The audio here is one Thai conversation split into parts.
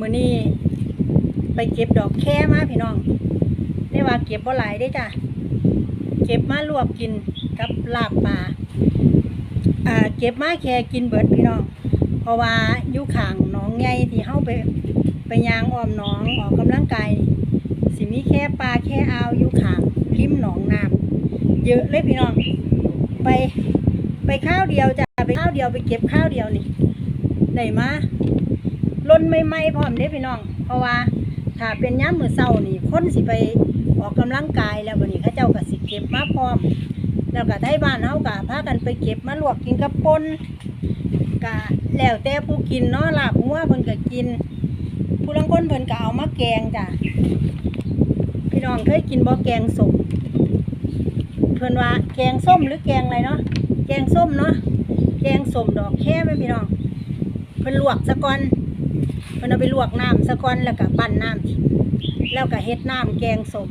มื้อนี้ไปเก็บดอกแค่มาพี่น้องได้ว่าเก็บบ่หลายได้จ้ะเก็บมาลวกกินกับลาบปลาอ่าเก็บมาแค่กินเบิดพี่น้อง เพราะว่าอยู่ข้างหนองใหญ่ที่เฮาไปไปยางอ้อมหนองออกกำลังกายสิมีแค่ปลาแค่อาวอยู่ข้างริมหนองน้ำเยอะเลยพี่น้อง ไปไปข้าวเดียวจ้ะไปข้าวเดียวไปเก็บข้าวเดียวนี่ได้มา ล้นไม่ไม้พร้อมเด้พี่น้อง เพราะว่าถ้าเป็นย้ำมือเศร้านี่คนสิไปออกกำลังกายแล้ววันนี้เขาเจ้าก็สิเก็บมาพร้อม แล้วก็ไทยบ้านเฮาก็พากันไปเก็บมาลวกกินกับปนก็แล้วแต่ผู้กินเนาะลาบหัวเพิ่นก็กิน ผู้ลางคนเพิ่นก็เอามาแกงจ้ะพี่น้องเคยกินบ่แกงส้มเพิ่นว่าแกงส้มหรือแกงอะไรเนาะแกงส้มเนาะแกงส้มดอกแค่ไหมพี่น้องเพิ่นลวกซะก่อน เพิ่นเอาไปลวกน้ำซะก่อนแล้วก็ปั้นน้ำทิ้งแล้วก็เฮ็ดน้ำแกงสม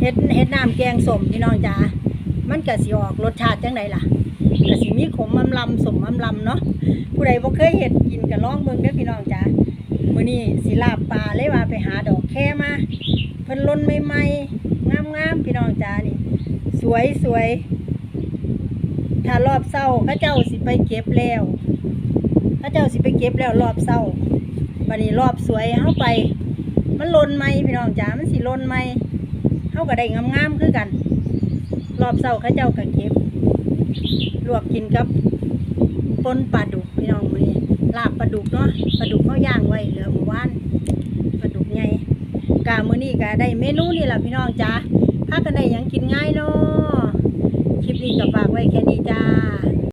เฮ็ดเฮ็ดน้ำแกงสมพี่น้องจ๋ามันก็สิออกรสชาติจังไดล่ะก็สิมีขมอำลำสมอำลำเนาะผู้ใดบ่เคยเฮ็ดกินก็ลองเบิ่งเด้อพี่น้องจ๋ามื้อนี้สิลาบปลาเลยว่าไปหาดอกแค่มาเพิ่นล้นใหม่ๆงามๆพี่น้องจ๋านี่ สวยสวย ถ้ารอบเช้าเขาเจ้าสิไปเก็บแล้วเขาเจ้าสิไปเก็บแล้วรอบเช้าบัดนี้รอบสวยเฮาไป มันลนใหม่พี่น้องจ๋ามันสิลนใหม่เข้าก็ได้งามๆคือกัน รอบเช้าเขาเจ้าก็เก็บลวกกินกับปนปลาดุกพี่น้องมื้อนี้ลาบปลาดุกเนาะปลาดุกเขาย่างไว้เหลือเมื่อวานปลาดุกใหญ่กามือนี้ก็ได้เมนูนี่แหละพี่น้องจ้าพากันได้ยังกินง่ายเนาะ